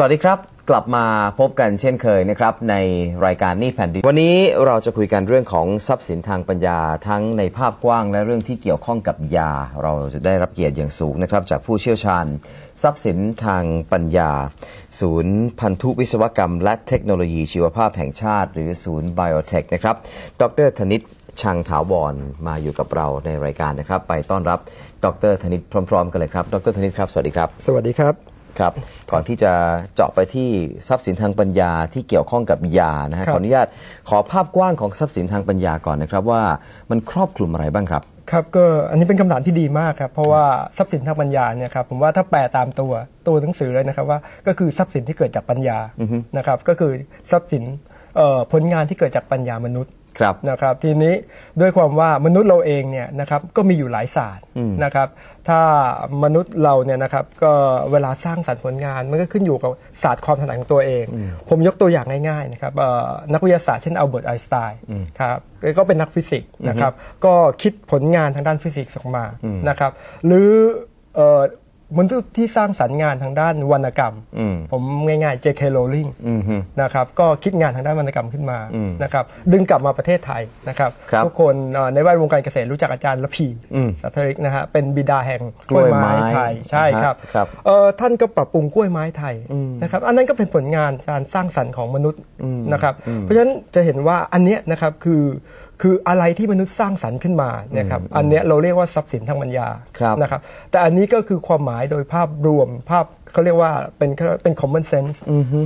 สวัสดีครับ กลับมาพบกันเช่นเคยนะครับ ในรายการนี่แผ่นดิน วันนี้เราจะคุยกันเรื่องของทรัพย์สินทางปัญญาทั้งในภาพกว้างและเรื่องที่เกี่ยวข้องกับยา เราจะได้รับเกียรติอย่างสูงนะครับ จากผู้เชี่ยวชาญ ทรัพย์สินทางปัญญา ศูนย์พันธุวิศวกรรม และเทคโนโลยีชีวภาพแห่งชาติ หรือศูนย์ไบโอเทคนะครับ ดรธนิตชังถาวรมาอยู่กับเราในรายการนะครับ ไปต้อนรับดรธนิตพร้อม ๆ กันเลยครับ ดรธนิตครับ สวัสดีครับ สวัสดีครับ ครับก่อนที่จะเจาะไปที่ทรัพย์สินทางปัญญาที่เกี่ยวข้องกับยานะฮะครับขออนุญาตขอภาพกว้างของทรัพย์สินทางปัญญาก่อนนะครับว่ามันครอบคลุมอะไรบ้างครับครับก็อันนี้เป็นคำถามที่ดีมากครับเพราะว่าทรัพย์สินทางปัญญาเนี่ยครับผมว่าถ้าแปลตามตัวตัวหนังสือเลยนะครับว่าก็คือทรัพย์สินที่เกิดจากปัญญานะครับก็คือทรัพย์สินเอ่อผลงานที่เกิดจากปัญญามนุษย์ ครับนะครับทีนี้ด้วยความว่ามนุษย์เราเองเนี่ยนะครับก็มีอยู่หลายศาสตร์นะครับถ้ามนุษย์เราเนี่ยนะครับก็เวลาสร้างสรรค์ผลงานมันก็ขึ้นอยู่กับศาสตร์ความถนัดของตัวเอง ผมยกตัวอย่างง่ายๆนะครับเอ่อนักวิทยาศาสตร์เช่นอัลเบิร์ตไอน์สไตน์ครับก็เป็นนักฟิสิกส์นะครับก็คิดผลงานทางด้านฟิสิกส์ออกมานะครับหรือเอ่อ มนุษย์ที่สร้างสรรค์งานทางด้านวรรณกรรมอืมผมง่ายๆ J.K. Rowling อืมฮึนะครับก็คิดงานทางด้านวรรณกรรมขึ้นมานะครับดึงกลับมาประเทศไทยนะครับครับทุกคนเอ่อในแวดวงการเกษตรรู้จักอาจารย์ละพีอืมสัทธริกนะฮะเป็นบิดาแห่งกล้วยไม้ไทยใช่ครับครับเอ่อท่านก็ปรับปรุงกล้วยไม้ไทยนะครับอันนั้นก็เป็นผลงานการสร้างสรรค์ของมนุษย์นะครับเพราะฉะนั้นจะเห็นว่าอันเนี้ยนะครับคือ คืออะไรที่มนุษย์สร้างสรรค์ขึ้นมาเนี่ยครับอันเนี้ยเราเรียกว่าทรัพย์สินทางปัญญาครับนะครับแต่อันนี้ก็คือความหมายโดยภาพรวมภาพเขาเรียกว่าเป็นเป็น common sense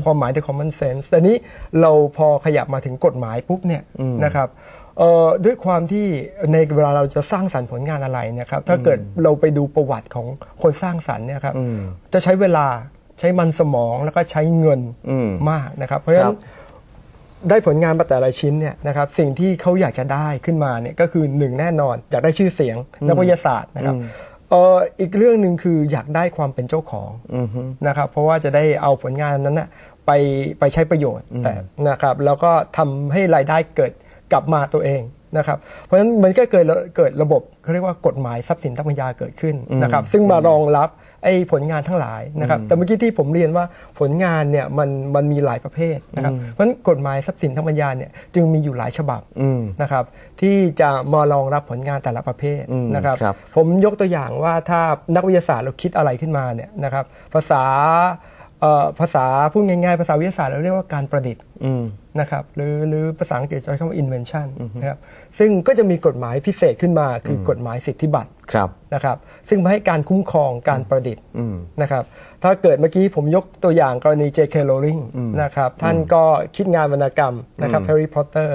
ความหมายโดย common sense แต่นี้เราพอขยับมาถึงกฎหมายปุ๊บเนี่ยนะครับเอ่อด้วยความที่ในเวลาเราจะสร้างสรรค์ผลงานอะไรเนะครับถ้าเกิดเราไปดูประวัติของคนสร้างสรรค์เนี่ยครับจะใช้เวลาใช้มันสมองแล้วก็ใช้เงินอืมมากนะครับ เพราะฉะนั้ครันบ ได้ผลงานมาแต่ละชิ้นเนี่ยนะครับสิ่งที่เขาอยากจะได้ขึ้นมาเนี่ยก็คือหนึ่งแน่นอนอยากได้ชื่อเสียงนักวิทยาศาสตร์นะครับเอ่ออีกเรื่องหนึ่งคืออยากได้ความเป็นเจ้าของนะครับเพราะว่าจะได้เอาผลงานนั้นนะไปไปใช้ประโยชน์แต่นะครับแล้วก็ทำให้รายได้เกิดกลับมาตัวเองนะครับเพราะฉะนั้นมันก็เกิดเกิดระบบเขาเรียกว่ากฎหมายทรัพย์สินทางปัญญาเกิดขึ้นนะครับซึ่งมารองรับ ไอ้ผลงานทั้งหลายนะครับแต่เมื่อกี้ที่ผมเรียนว่าผลงานเนี่ยมันมันมีหลายประเภทนะครับเพราะฉะนั้นกฎหมายทรัพย์สินทางปัญญาเนี่ยจึงมีอยู่หลายฉบับอืมนะครับที่จะมารองรับผลงานแต่ละประเภทอืมนะครับครับผมยกตัวอย่างว่าถ้านักวิทยาศาสตร์เราคิดอะไรขึ้นมาเนี่ยนะครับภาษาเอ่อภาษาพูดง่ายๆ ภาษาวิทยาศาสตร์เราเรียกว่าการประดิษฐ์อืมนะครับหรือหรือภาษาอังกฤษจะใช้คำว่า invention นะครับ ซึ่งก็จะมีกฎหมายพิเศษขึ้นมาคือกฎหมายสิทธิบัตรครับนะครับ ซึ่งมาให้การคุ้มครองการประดิษฐ์นะครับถ้าเกิดเมื่อกี้ผมยกตัวอย่างกรณี J.K. Rowling นะครับท่านก็คิดงานวรรณกรรมนะครับ Harry Potter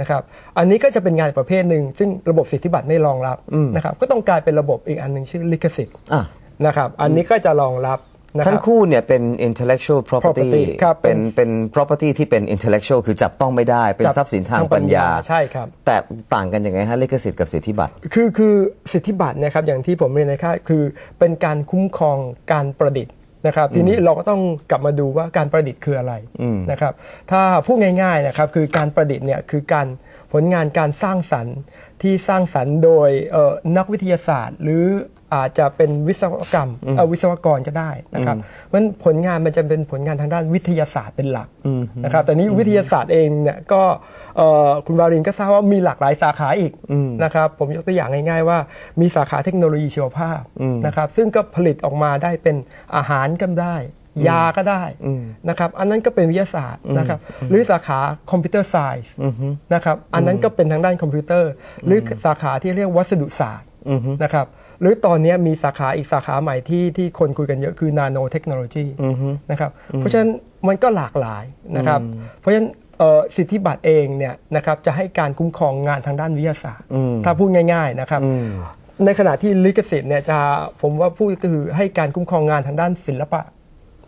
นะครับอันนี้ก็จะเป็นงานประเภทหนึ่ง ซึ่งระบบสิทธิบัตรไม่รองรับนะครับก็ต้องกลายเป็นระบบอีกอันหนึ่งชื่อลิขสิทธิ์อะนะครับอันนี้ก็จะรองรับนะค ทั้รังบคู่เนี่ยเป็น intellectual property, property ครับเป็นเป็น property ที่เป็น intellectual คือจับต้องไม่ได้ เป็นจับทรัพย์สินทางปัญญาใช่ครับแต่ต่างกันยังไงฮะลิขสิทธิ์กับสิทธิบัตรคือคือสิทธิบัตรเนะครับอย่างที่ผมเรียนนะครับคือเป็นการคุ้มครองการประดิษฐ์นะครับทีนี้เราก็ต้องกลับมาดูว่าการประดิษฐ์คืออะไรนะครับถ้าพูดง่ายๆนะครับคือการประดิษฐ์เนี่ยคือการผลงานการสร้างสรรค์ที่สร้างสรรค์โดยเอ่อนักวิทยาศาสตร์ หรือ อาจจะเป็นวิศวกรรมเอ่อวิศวกรก็ได้นะครับเพราะฉะนั้นผลงานมันจะเป็นผลงานทางด้านวิทยาศาสตร์เป็นหลักนะครับแต่นี้วิทยาศาสตร์เองเนี่ยก็เอ่อคุณวารินก็ทราบว่ามีหลากหลายสาขาอีกนะครับผมยกตัวอย่างง่ายๆว่ามีสาขาเทคโนโลยีชีวภาพนะครับซึ่งก็ผลิตออกมาได้เป็นอาหารก็ได้ยาก็ได้นะครับ อันนั้นก็เป็นวิทยาศาสตร์นะครับ หรือสาขาคอมพิวเตอร์ไซส์นะครับ อันนั้นก็เป็นทางด้านคอมพิวเตอร์ หรือสาขาที่เรียกวัสดุศาสตร์นะครับ หรือตอนนี้มีสาขาอีกสาขาใหม่ที่ที่คนคุยกันเยอะคือนาโนเทคโนโลยีนะครับเพราะฉะนั้นมันก็หลากหลายนะครับ เพราะฉะนั้นเอ่อสิทธิบัตรเองเนี่ยนะครับจะให้การคุ้มครองงานทางด้านวิทยาศาสตร์ ถ้าพูดง่าย ๆนะครับ ในขณะที่ลิขสิทธิ์เนี่ยจะผมว่าพูดก็คือให้การคุ้มครองงานทางด้านศิลปะ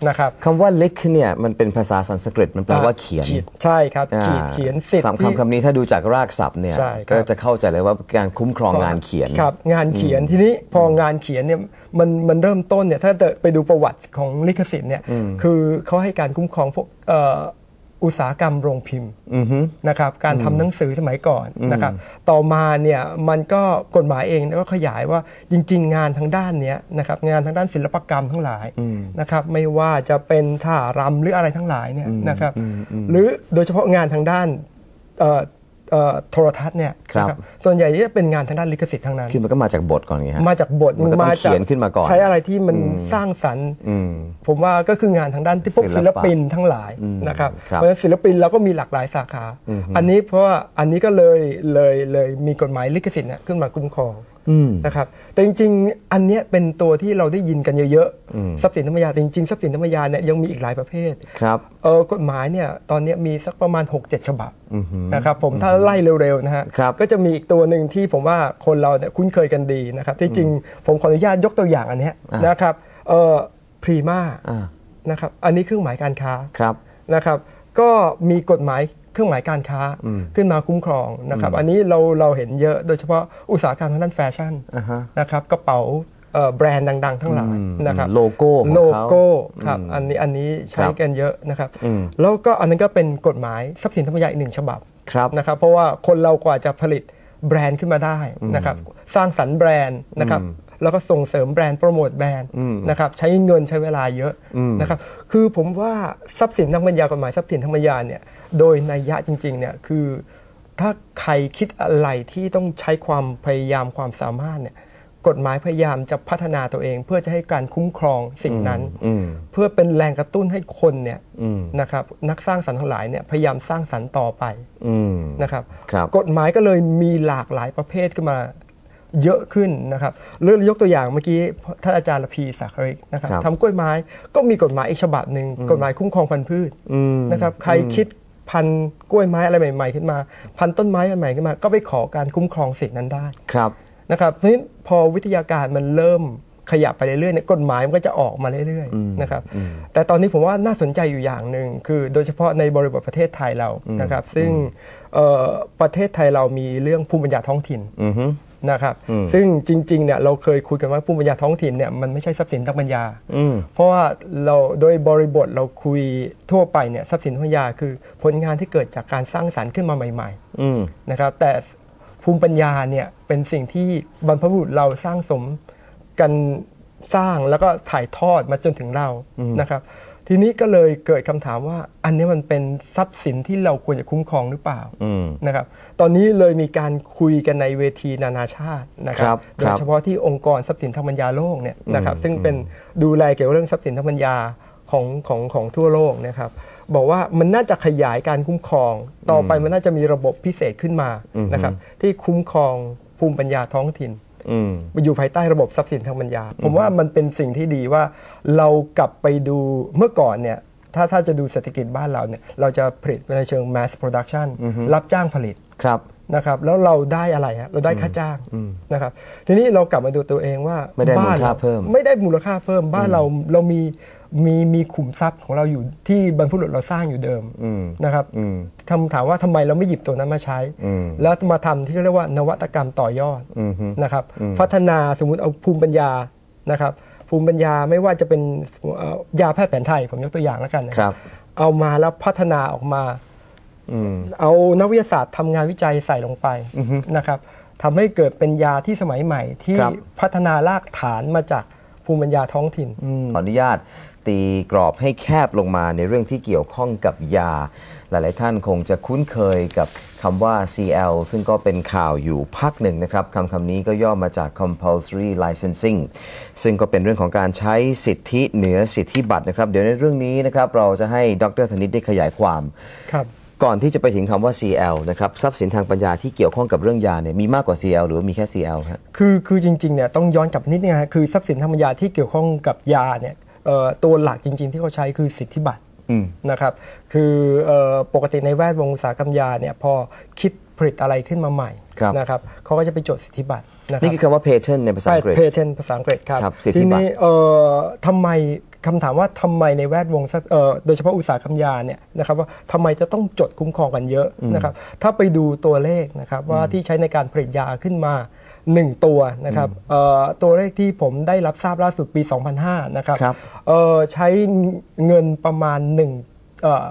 นะครับคำว่าลิขเนี่ยมันเป็นภาษาสันสกฤตมันแปลว่าเขียน ใช่ครับอ่าขีดเขียนสิทธิ์สามที่คำคำนี้ถ้าดูจากรากศัพท์เนี่ยใช่ครับก็จะเข้าใจเลยว่าการคุ้มครองงานเขียนครับงานเขียนทีนี้พองานเขียนเนี่ยมันมันเริ่มต้นเนี่ยถ้าไปดูประวัติของลิขสิทธิ์เนี่ยคือเขาให้การคุ้มครองพวกเอ่ออุตสาหกรรมโรงพิมพ์อือฮึนะครับการทำหนังสือสมัยก่อนนะครับต่อมาเนี่ยมันก็กฎหมายเองก็ขยายว่าจริง ๆ งานทางด้านเนี้ยนะครับงานทางด้านศิลปกรรมทั้งหลายนะครับไม่ว่าจะเป็นท่ารำหรืออะไรทั้งหลายเนี่ยนะครับหรือโดยเฉพาะงานทางด้านเอ่อเอ่อ โทรทัศน์เนี่ยครับนะส่วนใหญ่จะเป็นงานทางด้านลิขสิทธิ์ทั้งนั้น คือมันก็มาจากบทก่อนไงฮะมาจากบทมันก็ต้องจเขียนขึ้นมาก่อน ใช้อะไรที่มันสร้างสรรค์อืมผมว่าก็คืองานทางด้านที่พวกศิศิลลปะปินทั้งหลายอืมนะครับครับเพราะฉะนั้นศิลปินเราก็มีหลากหลายสาขา อันนี้เพราะว่าอันนี้ก็เลยเลยเลยมีกฎหมายลิขสิทธิ์เนี่ยขึ้นมาคุ้มครองอืม นะครับแต่จริง ๆ อันเนี้ยเป็นตัวที่เราได้ยินกันเยอะอืมๆทรัพย์สินธรรมยาแต่จริงๆทรัพย์สินธรรมยาเนี่ยยังมีอีกหลายประเภทครับเออกฎหมายเนี่ยตอนเนี้ยมีสักประมาณ 6-7 ฉบับอือหือนะครับผมถ้าไล่เร็วๆนะฮะครับก็จะมีอีกตัวหนึ่งที่ผมว่าคนเราเนี่ยคุ้นเคยกันดีนะครับที่จริงผมขออนุญาตยกตัวอย่างอันเนี้ยอะนะครับเออพรีมาอ่านะครับอันนี้เครื่องหมายการค้าครับนะครับก็มีกฎหมาย เครื่องหมายการค้าอืมขึ้นมาคุ้มครองนะครับ อันนี้เราเราเห็นเยอะโดยเฉพาะอุตสาหกรรมทางด้านแฟชั่นอ่าฮะนะครับกระเป๋าเอ่อแบรนด์ดัง ๆ ทั้งหลายอืมนะครับโลโก้ของโลเขาโก้ครับอืมอันนี้อันนี้ใช้ครับกันเยอะนะครับอืมแล้วก็อันนั้นก็เป็นกฎหมายทรัพย์สินธรรมยาอีกหนึ่งฉบับครับนะครับเพราะว่าคนเรากว่าจะผลิตแบรนด์ขึ้นมาได้นะครับสร้างสรรค์แบรนด์นะครับ แล้วก็ส่งเสริมแบรนด์โปรโมทแบรนด์อืมนะครับใช้เงินใช้เวลาเยอะอืมนะครับคือผมว่าทรัพย์สินทางปัญญากฎหมายทรัพย์สินทางปัญญาเนี่ยโดยนัยยะจริงๆเนี่ยคือถ้าใครคิดอะไรที่ต้องใช้ความพยายามความสามารถเนี่ยกฎหมายพยายามจะพัฒนาตัวเอง เพื่อจะให้การคุ้มครองสิ่งนั้นอืมเพื่อเป็นแรงกระตุ้นให้คนเนี่ยอืมนะครับนักสร้างสรรค์ทั้งหลายเนี่ยพยายามสร้างสรรค์ต่อไปอืมนะครับครับกฎหมายก็เลยมีหลากหลายประเภทขึ้นมา เยอะขึ้นนะครับเรื่องยกตัวอย่างเมื่อกี้ท่านอาจารย์ละพีสักริกนะครับครับทำกล้วยไม้ก็มีกฎหมายอีกฉบับหนึ่งกฎหมายคุ้มครองพันธุ์พืชอืมนะครับใครคิดพันธุ์กล้วยไม้อะไรใหม่ ๆ ขึ้นมา พันธุ์ต้นไม้ใหม่ๆขึ้นมา ก็ไปขอการคุ้มครองสิทธินั้นได้ครับนะครับเพราะฉะนั้นพอวิทยาการมันเริ่มขยับไปเรื่อยๆเนี่ยกฎหมายมันก็จะออกมาเรื่อยอืมๆนะครับอืมแต่ตอนนี้ผมว่าน่าสนใจอยู่อย่างหนึ่งคือโดยเฉพาะในบริบทประเทศไทยเรานะครับ ซึ่งเอ่อประเทศไทยเรามีเรื่องภูมิปัญญาท้องถิ่นอือฮึ นะครับอืมซึ่งจริงๆเนี่ยเราเคยคุยกันว่าภูมิปัญญาท้องถิ่นเนี่ยมันไม่ใช่ทรัพย์สินทางปัญญาอืมเพราะว่าเราโดยบริบทเราคุยทั่วไปเนี่ยทรัพย์สินทางปัญญาคือผลงานที่เกิดจากการสร้างสรรค์ขึ้นมาใหม่ๆอืมนะครับแต่ภูมิปัญญาเนี่ยเป็นสิ่งที่บรรพบุรุษเราสร้างสมกันสร้างแล้วก็ถ่ายทอดมาจนถึงเรานะครับ ทีนี้ก็เลยเกิดคำถามว่า อันนี้มันเป็นทรัพย์สินที่เราควรจะคุ้มครองหรือเปล่าอืมนะครับ ตอนนี้เลยมีการคุยกันในเวทีนานาชาตินะคครัรับบโดยเฉพาะที่องค์กรทรัพย์สินทางปัญญาโลกเนี่ยนะครับ ซึ่งเป็นดูแลเกี่ยวกับเรื่องทรัพย์สินทางปัญญาของของของทั่วโลกนะครับ บอกว่ามันน่าจะขยายการคุ้มครอง ต่อไปมันน่าจะมีระบบพิเศษขึ้นมานะครับ ที่คุ้มครองภูมิปัญญาท้องถิ่น อืมอยู่ภายใต้ระบบทรัพย์สินทางปัญญา ผมว่ามันเป็นสิ่งที่ดีว่าเรากลับไปดูเมื่อก่อนเนี่ยถ้าถ้าจะดูเศรษฐกิจบ้านเราเนี่ยเราจะผลิตในเชิง mass production รับจ้างผลิตครับนะครับแล้วเราได้อะไรฮะเราได้ค่าจ้างนะครับทีนี้เรากลับมาดูตัวเองว่าไม่ได้มูลบ้นค่าเรเพิ่ม ไม่ได้มูลค่าเพิ่มบ้านเราเรามี มีมีขุมทรัพย์ของเราอยู่ที่บรรพบุรุษเราสร้างอยู่เดิมอืมนะครับอืมคำถามว่าทำไมเราไม่หยิบตัวนั้นมาใช้อืมแล้วมาทำที่เขาเรียกว่านวัตกรรมต่อยอดอืมฮึนะครับอืมพัฒนาสมมุติเอาภูมิปัญญานะครับ ภูมิปัญญาไม่ว่าจะเป็นเอ่อยาแพทย์แผนไทยผมยกตัวอย่างแล้วกันนะครับ เอามาแล้วพัฒนาออกมาอืมเอานักวิทยาศาสตร์ทำงานวิจัยใส่ลงไปนะครับทำให้เกิดเป็นยาที่สมัยใหม่ที่ครับพัฒนารากฐานมาจากภูมิปัญญาท้องถิ่น ขออนุญาต ตีกรอบให้แคบลงมาในเรื่องที่เกี่ยวข้องกับยา หลาย ๆ ท่านคงจะคุ้นเคยกับคำว่า CL ซึ่งก็เป็นข่าวอยู่พักหนึ่งนะครับคำคำนี้ก็ย่อมาจาก compulsory licensing ซึ่งก็เป็นเรื่องของการใช้สิทธิเหนือสิทธิบัตรนะครับ เดี๋ยวในเรื่องนี้นะครับเราจะให้ดรธนิตได้ขยายความครับก่อนที่จะไปถึงคำว่า CL นะครับทรัพย์สินทางปัญญาที่เกี่ยวข้องกับเรื่องยาเนี่ยมีมากกว่า CL หรือว่ามีแค่ CL ฮะคือคือจริงๆเนี่ยต้องย้อนกลับนิดนึงนะฮะคือทรัพย์สินทางปัญญาที่เกี่ยวข้องกับยาเนี่ยเอ่อ ตัวหลักจริง ๆ ที่เขาใช้คือสิทธิบัตรอืมนะครับ คือเอ่อปกติในแวดวงอุตสาหกรรมยาเนี่ยพอคิดผลิตอะไรขึ้นมาใหม่ครับนะครับเขาก็จะไปจดสิทธิบัตรนะครันี่บคือคำว่า patent ในภาษาอังกฤษเพเทนภาษาอังกฤษครับครับสิทธิทีบัตรนี้เอ่อทำไมคำถามว่าทำไมในแวดวงสักเอ่อโดยเฉพาะอุตสาหกรรมยาเนี่ยนะครับว่าทำไมจะต้องจดคุ้มครองกันเยอะนะครับถ้าไปดูตัวเลขนะครับว่าที่ใช้ในการผลิตยาขึ้นมา 1 ตัวนะครับเอ่อตัวเลขที่ผมได้รับทราบล่าสุดปี 2005 นะครับครับเอ่อใช้เงินประมาณ1เอ่อ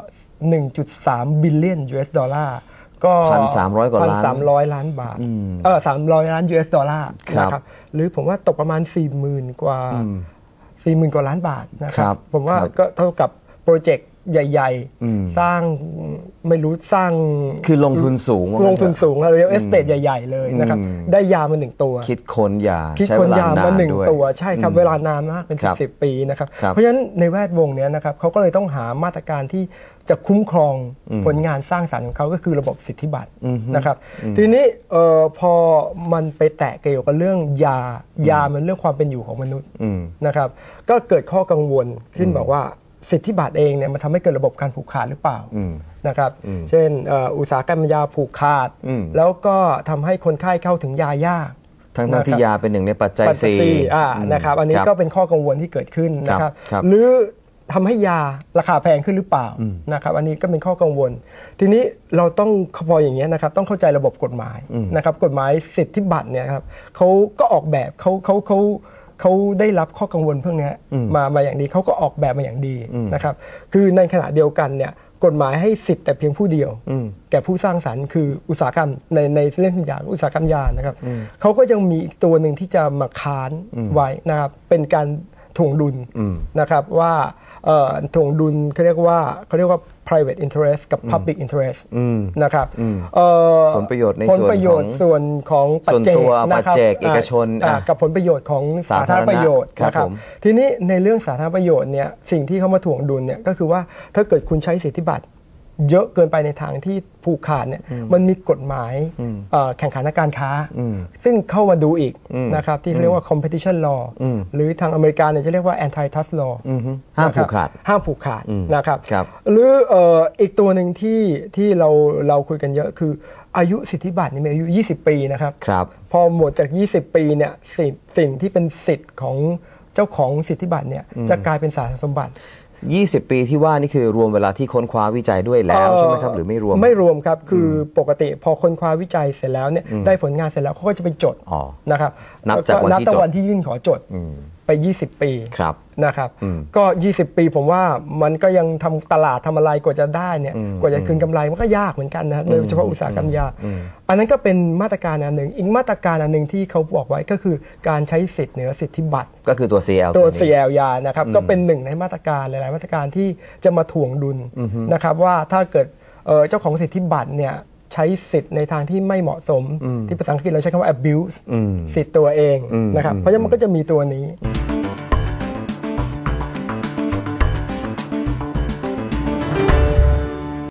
1.3 บิลเลียน US ดอลลาร์ก็1,300กว่าล้าน1,300ล้านบาทเออ300ล้าน US ดอลลาร์ครับนะครับหรือผมว่าตกประมาณ40,000กว่า40,000กว่าล้านบาทนะคครัรับบผมว่าครับก็เท่ากับโปรเจกต์ ใหญ่อืมๆสร้างไม่รู้สร้างคือลงทุนสูงว่างั้ลนงทุนเถอะสูงแล้วเรียลเอสเตทใหญ่ ๆ เลยนะครับอืมได้ยามาหนึ่งตัว คิดค้นยา คิดใช้คนเวลายามาานหนึ่งด้วยตัว ใช่ครับอืมเวลานานมากเป็นคสิรับบสิบปีนะครับครับ เพราะฉะนั้นในแวดวงเนี้ยนะครับเขาก็เลยต้องหามาตรการที่จะคุ้มครองผลงานสร้างสรรค์ของเขาก็คือระบบสิทธิบัตรนะครับ ทีนี้เอ่อพอมันไปแตะเกี่ยวกับเรื่องยายามันเรื่องความเป็นอยู่ของมนุษย์อืมนะครับ ก็เกิดข้อกังวลขึ้นบอกว่า สิทธิบัตรเองเนี่ยมันทำให้เกิดระบบการผูกขาดหรือเปล่าอืมนะครับ เช่นเอ่ออุตสาหกรรมยาผูกขาดอืมแล้วก็ทำให้คนไข้เข้าถึงยายากทั้งทั้งที่ยาเป็นหนึ่งในปัจจัยปัจจัยสี่สี่อ่านะครับอันนี้ครับก็เป็นข้อกังวลที่เกิดขึ้นนะครับครับหรือทำให้ยาราคาแพงขึ้นหรือเปล่านะครับอันนี้ก็เป็นข้อกังวล ทีนี้เราต้องพออย่างเงี้ยนะครับต้องเข้าใจระบบกฎหมายนะครับกฎหมายสิทธิบัตรเนี่ยครับเขาก็ออกแบบเขาเขาเขา เขาได้รับข้อกังวลพวกเนี้ยมามาอย่างดีเขาก็ออกแบบมาอย่างดีนะครับคือในขณะเดียวกันเนี่ยกฎหมายให้สิทธิ์แต่เพียงผู้เดียว แก่ผู้สร้างสรรค์คืออุตสาหกรรมในในเรื่องยาอุตสาหกรรมยานะครับเขาก็ยังมีอีกตัวหนึ่งที่จะมาค้านไว้นะครับเป็นการถ่วงดุลนะครับว่าเอ่อ ถ่วงดุลเขาเรียกว่าเขาเรียกว่า private interest กับ public interest นะครับเอ่อผลประโยชน์ในผลส่วนประโยชน์ของส่วนของปัจเจส่วนตัวกนะครับปัจเจกเอกชนอ่าอะกับผลประโยชน์ของสาธารณประโยชน์สาธารณะนะคครัรับบผมทีนี้ในเรื่องสาธารณประโยชน์เนี่ยสิ่งที่เขามาถ่วงดุลเนี่ยก็คือว่าถ้าเกิดคุณใช้สิทธิบัตร เยอะเกินไปในทางที่ผูกขาดเนี่ยมันมีกฎหมายเอ่อแข่งขันทางการค้า ซึ่งเข้ามาดูอีกนะครับที่เขาเรียกว่า competition law หรือทางอเมริกาเนี่ยจะเรียกว่า antitrust law ห้ามนะครับผูกขาดห้ามผูกขาดนะครับครับหรือเอ่ออีกตัวหนึ่งที่ที่เราเราคุยกันเยอะคืออายุสิทธิบัตรนี่มีอายุ 20 ปีนะครับครับพอหมดจาก 20 ปีเนี่ยสิ่งสิ่งที่เป็นสิทธิ์ของ เจ้าของสิทธิบัตรเนี่ยจะกลายเป็นสาธารณสมบัติ 20 ปีที่ว่านี่คือรวมเวลาที่ค้นคว้าวิจัยด้วยแล้วใช่ไหมครับหรือไม่รวมไม่รวมครับคือปกติพอคนคว้าวิจัยเสร็จแล้วเนี่ยได้ผลงานเสร็จแล้วเขาก็จะไปจดอ๋อนะครับนับจากวันที่นับตั้จงดวันที่ยื่นขอจด ไป 20 ปีครับนะครับ ก็ 20 ปีผมว่ามันก็ยังทำตลาดทำอะไรกว่าจะได้เนี่ยกว่าจะคืนกำไรมันก็ยากเหมือนกันนะโดยเฉพาะอุตสาหกรรมยา อันนั้นก็เป็นมาตรการอันหนึ่ง อีกมาตรการอันหนึ่งที่เขาบอกไว้ก็คือการใช้สิทธิ์เหนือสิทธิบัตร ก็คือตัว CL ตัวนี้ CL ยานะครับก็เป็นหนึ่งในมาตรการหลาย ๆ มาตรการที่จะมาถ่วงดุลนะครับว่าถ้าเกิดเอ่อเจ้าของสิทธิบัตรเนี่ย ใช้สิทธิ์ในทางที่ไม่เหมาะสม ที่ภาษาอังกฤษเราใช้คำว่า abuse สิทธิ์ตัวเองนะครับเพราะฉะนั้นมันก็จะมีตัวนี้ค